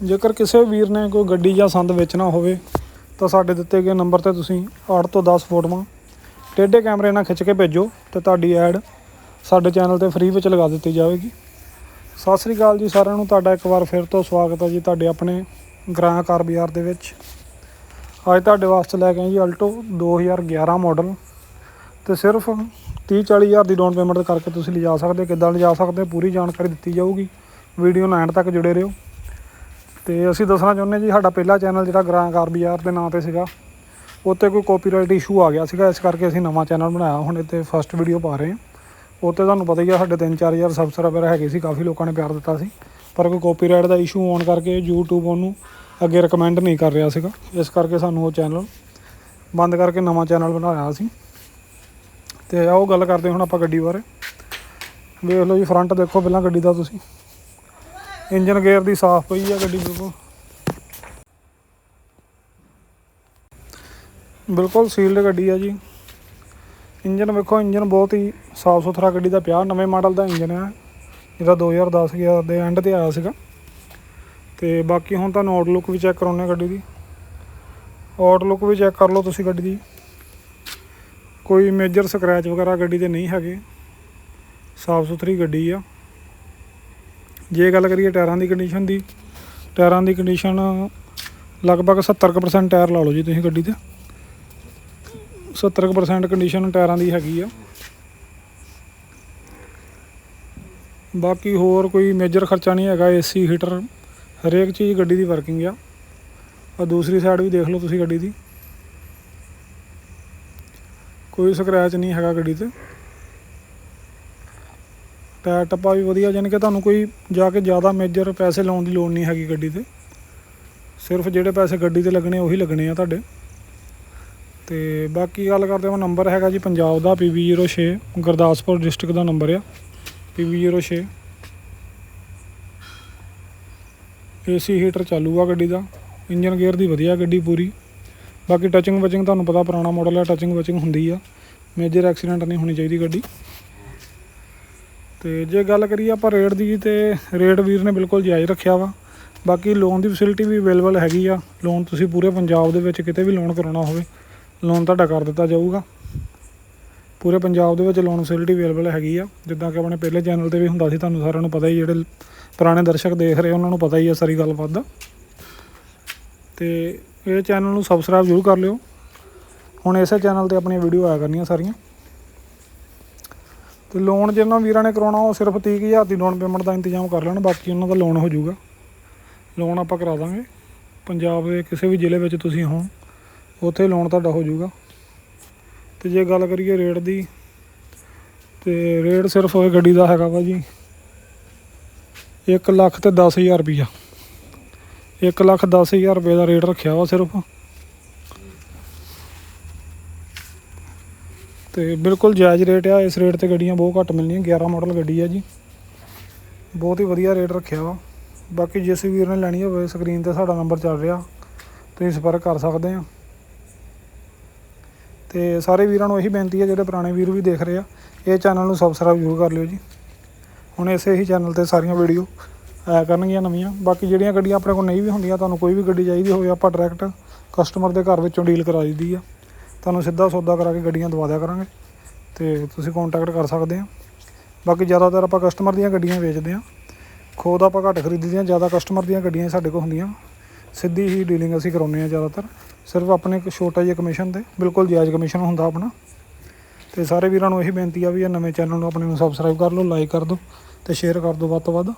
ਜੇਕਰ ਕਿਸੇ ਵੀਰ ਨੇ ਕੋਈ ਗੱਡੀ ਜਾਂ ਸੰਦ ਵੇਚਣਾ ਹੋਵੇ, ਤਾਂ ਸਾਡੇ ਦਿੱਤੇ ਗਏ ਨੰਬਰ ਤੇ ਤੁਸੀਂ 8 ਤੋਂ 10 ਫੋਟੋਆਂ, ਟੇਢੇ ਕੈਮਰੇ ਨਾਲ ਖਿੱਚ ਕੇ ਭੇਜੋ ਤੇ ਤੁਹਾਡੀ ਐਡ ਸਾਡੇ ਚੈਨਲ ਤੇ ਫ੍ਰੀ ਵਿੱਚ ਲਗਾ ਦਿੱਤੀ ਜਾਵੇਗੀ। ਸਤਿ ਸ੍ਰੀ ਅਕਾਲ ਜੀ ਸਾਰਿਆਂ ਨੂੰ, ਤੁਹਾਡਾ ਇੱਕ ਵਾਰ ਫਿਰ ਤੋਂ ਸਵਾਗਤ ਹੈ ਜੀ ਤੁਹਾਡੇ ਆਪਣੇ ਗ੍ਰਾਂ ਕਾਰ ਬਾਜ਼ਾਰ ਦੇ ਵਿੱਚ। ਅੱਜ ਤੁਹਾਡੇ ਵਾਸਤੇ ਲੈ ਕੇ ਆਏ ਜੀ ਅਲਟੋ 2011 ਮਾਡਲ ਤੇ ਸਿਰਫ 30 40 ਹਜ਼ਾਰ ਦੀ ਡਾਊਨ ਪੇਮੈਂਟ ਕਰਕੇ ਤੁਸੀਂ ਲਿਜਾ ਸਕਦੇ ਕਿੱਦਾਂ ਲਿਜਾ ਸਕਦੇ ਪੂਰੀ ਜਾਣਕਾਰੀ ਦਿੱਤੀ ਜਾਊਗੀ। ਵੀਡੀਓ ਨਾਲ ਐਂਡ ਤੱਕ ਜੁੜੇ ਰਹੋ। ਤੇ ਅਸੀਂ ਦੱਸਣਾ ਚਾਹੁੰਦੇ ਜੀ, ਸਾਡਾ ਪਹਿਲਾ ਚੈਨਲ ਜਿਹੜਾ ਗ੍ਰਾਂ ਕਾਰ ਬਾਜ਼ਾਰ ਦੇ ਨਾਂ ਤੇ ਸੀਗਾ, ਉੱਤੇ ਕੋਈ ਕਾਪੀਰਾਈਟ ਇਸ਼ੂ ਆ ਗਿਆ ਸੀਗਾ, ਇਸ ਕਰਕੇ ਅਸੀਂ ਨਵਾਂ ਚੈਨਲ ਬਣਾਇਆ, ਹੁਣ ਇੱਥੇ ਫਸਟ ਵੀਡੀਓ ਪਾ ਰਹੇ ਹਾਂ। ਉੱਤੇ ਤੁਹਾਨੂੰ ਪਤਾ ਹੀ ਆ, ਸਾਡੇ 3-4000 ਸਬਸਕ੍ਰਾਈਬਰ ਹੈਗੇ ਸੀ, ਕਾਫੀ ਲੋਕਾਂ ਨੇ ਪਿਆਰ ਦਿੱਤਾ ਸੀ, ਪਰ ਕੋਈ ਕਾਪੀਰਾਈਟ ਦਾ ਇਸ਼ੂ ਆਉਣ ਕਰਕੇ YouTube ਉਹਨੂੰ ਅੱਗੇ ਰეკਮੈਂਡ ਨਹੀਂ ਕਰ ਰਿਹਾ ਸੀਗਾ, ਇਸ ਕਰਕੇ ਸਾਨੂੰ ਉਹ ਚੈਨਲ ਬੰਦ ਕਰਕੇ ਨਵਾਂ ਚੈਨਲ ਬਣਾਇਆ ਅਸੀਂ ਤੇ ਆਓ ਗੱਲ ਕਰਦੇ ਹੁਣ ਆਪਾਂ ਗੱਡੀ ਬਾਰੇ। ਵੇਖ ਲਓ ਜੀ ਫਰੰਟ ਦੇਖੋ ਪਹਿਲਾਂ ਗੱਡੀ ਦਾ ਤੁਸੀਂ। ਇੰਜਨ ਗੇਅਰ ਦੀ ਸਾਫ਼ ਪਈ ਆ ਗੱਡੀ ਬਿਲਕੁਲ। ਬਿਲਕੁਲ ਸੀਲਡ ਗੱਡੀ ਆ ਜੀ। ਇੰਜਨ ਵੇਖੋ, ਇੰਜਨ ਬਹੁਤ ਹੀ ਸਾਫ਼ ਸੁਥਰਾ ਗੱਡੀ ਦਾ ਪਿਆ। ਨਵੇਂ ਮਾਡਲ ਦਾ ਇੰਜਨ ਆ। ਜਿਹੜਾ 2010 ਗਿਆ, ਦੇ ਐਂਡ ਤੇ ਆਇਆ ਸੀਗਾ। ਤੇ ਬਾਕੀ ਹੁਣ ਤੁਹਾਨੂੰ ਆਊਟਲੁੱਕ ਵੀ ਚੈੱਕ ਕਰਾਉਣੇ ਗੱਡੀ ਦੀ। ਆਊਟਲੁੱਕ ਵੀ ਚੈੱਕ ਕਰ ਲਓ ਤੁਸੀਂ ਗੱਡੀ ਦੀ। ਕੋਈ ਮੇਜਰ ਸਕ੍ਰੈਚ ਵਗੈਰਾ ਗੱਡੀ ਦੇ ਨਹੀਂ ਹੈਗੇ। ਸਾਫ਼ ਸੁਥਰੀ ਗੱਡੀ ਆ। ਜੇ ਗੱਲ ਕਰੀਏ ਟਾਇਰਾਂ ਦੀ ਕੰਡੀਸ਼ਨ ਦੀ, ਟਾਇਰਾਂ ਦੀ ਕੰਡੀਸ਼ਨ ਲਗਭਗ 70% ਟਾਇਰ ਲਾ ਲਓ ਜੀ ਤੁਸੀਂ ਗੱਡੀ ਤੇ। 70% ਕੰਡੀਸ਼ਨ ਟਾਇਰਾਂ ਦੀ ਹੈਗੀ ਆ। ਬਾਕੀ ਹੋਰ ਕੋਈ ਮੇਜਰ ਖਰਚਾ ਨਹੀਂ ਹੈਗਾ ਏਸੀ ਹੀਟਰ ਹਰੇਕ ਚੀਜ਼ ਗੱਡੀ ਦੀ ਵਰਕਿੰਗ ਆ। ਆ ਦੂਸਰੀ ਸਾਈਡ ਵੀ ਦੇਖ ਲਓ ਤੁਸੀਂ ਗੱਡੀ ਦੀ। ਕੋਈ ਸਕ੍ਰੈਚ ਨਹੀਂ ਹੈਗਾ ਗੱਡੀ ਤੇ। ਟਾਇਰ ਟੱਪਾ ਵੀ ਵਧੀਆ, ਜਾਣੀ ਕਿ ਤੁਹਾਨੂੰ ਕੋਈ ਜਾ ਕੇ ਜ਼ਿਆਦਾ ਮੇਜਰ ਪੈਸੇ ਲਾਉਣ ਦੀ ਲੋੜ ਨਹੀਂ ਹੈਗੀ ਗੱਡੀ ਤੇ। ਸਿਰਫ ਜਿਹੜੇ ਪੈਸੇ ਗੱਡੀ ਤੇ ਲੱਗਣੇ ਉਹੀ ਲੱਗਣੇ ਆ ਤੁਹਾਡੇ। ਤੇ ਬਾਕੀ ਗੱਲ ਕਰਦੇ ਹਾਂ, ਨੰਬਰ ਹੈਗਾ ਜੀ ਪੰਜਾਬ ਦਾ PB06 ਗੁਰਦਾਸਪੁਰ ਡਿਸਟ੍ਰਿਕਟ ਦਾ ਨੰਬਰ ਆ। PB06 ਏਸੀ ਹੀਟਰ ਚਾਲੂ ਆ ਗੱਡੀ ਦਾ। ਇੰਜਨ ਗੇਅਰ ਦੀ ਵਧੀਆ ਗੱਡੀ ਪੂਰੀ। ਬਾਕੀ ਟੱਚਿੰਗ ਵਚਿੰਗ ਤੁਹਾਨੂੰ ਪਤਾ ਪੁਰਾਣਾ ਮਾਡਲ ਹੈ ਟੱਚਿੰਗ ਵਚਿੰਗ ਹੁੰਦੀ ਆ। ਮੇਜਰ ਐਕਸੀਡੈਂਟ ਨਹੀਂ ਹੋਣੀ ਚਾਹੀਦੀ ਗੱਡੀ। ਤੇ ਜੇ ਗੱਲ ਕਰੀਏ ਆਪਾਂ ਰੇਟ ਦੀ ਤੇ ਰੇਟ ਵੀਰ ਨੇ ਬਿਲਕੁਲ ਜਾਇਜ਼ ਰੱਖਿਆ ਵਾ। ਬਾਕੀ ਲੋਨ ਦੀ ਫੈਸਿਲਿਟੀ ਵੀ ਅਵੇਲੇਬਲ ਹੈਗੀ ਆ। ਲੋਨ ਤੁਸੀਂ ਪੂਰੇ ਪੰਜਾਬ ਦੇ ਵਿੱਚ ਕਿਤੇ ਵੀ ਲੋਨ ਕਰਾਉਣਾ ਹੋਵੇ ਲੋਨ ਤੁਹਾਡਾ ਕਰ ਦਿੱਤਾ ਜਾਊਗਾ। ਪੂਰੇ ਪੰਜਾਬ ਦੇ ਵਿੱਚ ਲੋਨ ਫੈਸਿਲਿਟੀ ਅਵੇਲੇਬਲ ਹੈਗੀ ਆ। ਜਿੱਦਾਂ ਕਿ ਆਪਣੇ ਪਹਿਲੇ ਚੈਨਲ ਤੇ ਵੀ ਹੁੰਦਾ ਸੀ, ਤੁਹਾਨੂੰ ਸਾਰਿਆਂ ਨੂੰ ਪਤਾ ਹੀ ਜਿਹੜੇ ਪੁਰਾਣੇ ਦਰਸ਼ਕ ਦੇਖ ਰਹੇ ਉਹਨਾਂ ਨੂੰ ਪਤਾ ਹੀ ਆ ਸਾਰੀ ਗੱਲਬਾਤ ਦਾ। ਤੇ ਇਹ ਚੈਨਲ ਨੂੰ ਸਬਸਕ੍ਰਾਈਬ ਜ਼ਰੂਰ ਕਰ ਲਿਓ। ਹੁਣ ਇਸੇ ਚੈਨਲ ਤੇ ਆਪਣੀਆਂ ਵੀਡੀਓ ਆਇਆ ਕਰਨੀਆਂ ਸਾਰੀਆਂ। ਤੇ ਲੋਨ ਜਿਹਨਾਂ ਵੀਰਾਂ ਨੇ ਕਰਾਉਣਾ, ਉਹ ਸਿਰਫ 30000 ਦੀ ਲੋਨ ਪੇਮੈਂਟ ਦਾ ਇੰਤਜ਼ਾਮ ਕਰ ਲੈਣ, ਬਾਕੀ ਉਹਨਾਂ ਦਾ ਲੋਨ ਹੋ ਜਾਊਗਾ। ਲੋਨ ਆਪਾਂ ਕਰਾ ਦਾਂਗੇ। ਪੰਜਾਬ ਦੇ ਕਿਸੇ ਵੀ ਜ਼ਿਲ੍ਹੇ ਵਿੱਚ ਤੁਸੀਂ ਹੋ ਉੱਥੇ ਲੋਨ ਤੁਹਾਡਾ ਹੋ ਜਾਊਗਾ। ਤੇ ਜੇ ਗੱਲ ਕਰੀਏ ਰੇਟ ਦੀ, ਤੇ ਰੇਟ ਸਿਰਫ ਉਹ ਗੱਡੀ ਦਾ ਹੈਗਾ ਵਾ ਜੀ 1 ਲੱਖ ਤੇ 10000 ਰੁਪਈਆ। 1 ਲੱਖ 10000 ਰੁਪਏ ਦਾ ਰੇਟ ਰੱਖਿਆ ਵਾ ਸਿਰਫ। ਤੇ ਬਿਲਕੁਲ ਜਾਇਜ਼ ਰੇਟ ਆ। ਇਸ ਰੇਟ ਤੇ ਗੱਡੀਆਂ ਬਹੁਤ ਘੱਟ ਮਿਲਣੀਆਂ। 11 ਮਾਡਲ ਗੱਡੀ ਆ ਜੀ। ਬਹੁਤ ਹੀ ਵਧੀਆ ਰੇਟ ਰੱਖਿਆ ਵਾ। ਬਾਕੀ ਜਿਸ ਵੀਰ ਨੇ ਲੈਣੀ ਹੋਵੇ ਸਕਰੀਨ ਤੇ ਸਾਡਾ ਨੰਬਰ ਚੱਲ ਰਿਹਾ। ਤੁਸੀਂ ਸੰਪਰਕ ਕਰ ਸਕਦੇ ਆ। ਤੇ ਸਾਰੇ ਵੀਰਾਂ ਨੂੰ ਇਹੀ ਬੇਨਤੀ ਹੈ ਜਿਹੜੇ ਪੁਰਾਣੇ ਵੀਰ ਵੀ ਦੇਖ ਰਹੇ ਆ, ਇਹ ਚੈਨਲ ਨੂੰ ਸਬਸਕ੍ਰਾਈਬ ਜ਼ਰੂਰ ਕਰ ਲਿਓ ਜੀ। ਹੁਣ ਇਸੇ ਹੀ ਚੈਨਲ ਤੇ ਸਾਰੀਆਂ ਵੀਡੀਓ ਆਇਆ ਕਰਨਗੀਆਂ ਨਵੀਆਂ। ਬਾਕੀ ਜਿਹੜੀਆਂ ਗੱਡੀਆਂ ਆਪਣੇ ਕੋਲ ਨਹੀਂ ਵੀ ਹੁੰਦੀਆਂ, ਤੁਹਾਨੂੰ ਕੋਈ ਵੀ ਗੱਡੀ ਚਾਹੀਦੀ ਹੋਵੇ, ਆਪਾਂ ਡਾਇਰੈਕਟ ਕਸਟਮਰ ਦੇ ਘਰ ਵਿੱਚੋਂ ਡੀਲ ਕਰਾ ਦਈਦੀ ਆ। ਤੁਹਾਨੂੰ ਸਿੱਧਾ ਸੌਦਾ ਕਰਾ ਕੇ ਗੱਡੀਆਂ ਦਵਾ ਦਿਆ ਕਰਾਂਗੇ ਤੇ ਤੁਸੀਂ ਕੰਟੈਕਟ ਕਰ ਸਕਦੇ ਆ। ਬਾਕੀ ਜ਼ਿਆਦਾਤਰ ਆਪਾਂ ਕਸਟਮਰ ਦੀਆਂ ਗੱਡੀਆਂ ਵੇਚਦੇ ਆ। ਖੋਦ ਆਪਾਂ ਘੱਟ ਖਰੀਦੀ ਦੀਆਂ ਜ਼ਿਆਦਾ ਕਸਟਮਰ ਦੀਆਂ ਗੱਡੀਆਂ ਹੀ ਸਾਡੇ ਕੋਲ ਹੁੰਦੀਆਂ। ਸਿੱਧੀ ਹੀ ਡੀਲਿੰਗ ਅਸੀਂ ਕਰਾਉਂਦੇ ਆ ਜ਼ਿਆਦਾਤਰ। ਸਿਰਫ ਆਪਣੇ ਇੱਕ ਛੋਟਾ ਜਿਹਾ ਕਮਿਸ਼ਨ ਤੇ, ਬਿਲਕੁਲ ਜਾਇਜ਼ ਕਮਿਸ਼ਨ ਹੁੰਦਾ ਆਪਣਾ। ਤੇ ਸਾਰੇ ਵੀਰਾਂ ਨੂੰ ਇਹੀ ਬੇਨਤੀ ਆ ਵੀ ਇਹ ਨਵੇਂ ਚੈਨਲ ਨੂੰ ਆਪਣੇ ਨੂੰ ਸਬਸਕ੍ਰਾਈਬ ਕਰ ਲਓ ਲਾਈਕ ਕਰ ਦਿਓ ਤੇ ਸ਼ੇਅਰ ਕਰ ਦਿਓ ਵੱਧ ਤੋਂ ਵੱਧ।